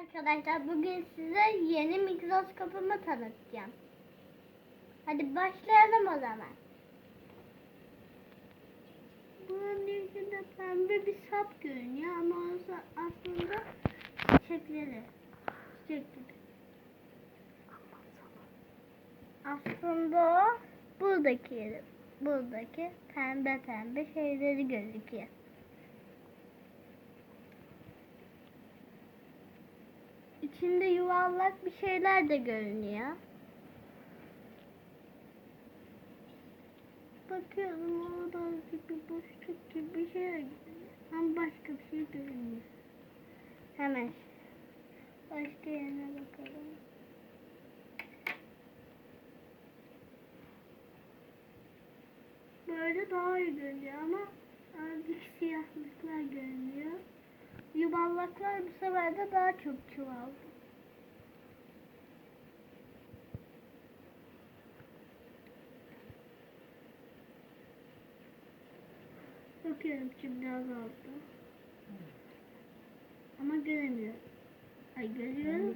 arkadaşlar bugün size yeni mikroskopumu tanıtacağım. Hadi başlayalım o zaman. Bunun içinde pembe bir sap görünüyor ama aslında çiçekleri. Çiçekleri. Aslında o buradaki buradaki pembe pembe şeyleri gözüküyor. İçinde yuvarlak bir şeyler de görünüyor. Bakıyorum orada bir boşluk gibi bir şey. Ama başka bir şey görünmüyor. Hemen başka yerine bakalım. Böyle daha iyi görünüyor ama azıcık siyahlıklar görünüyor. Yuvarlaklar bu sefer de daha çok çoğaldı. Bakıyorum şimdi azaldı. Ama göremiyorum. Ay görüyorum.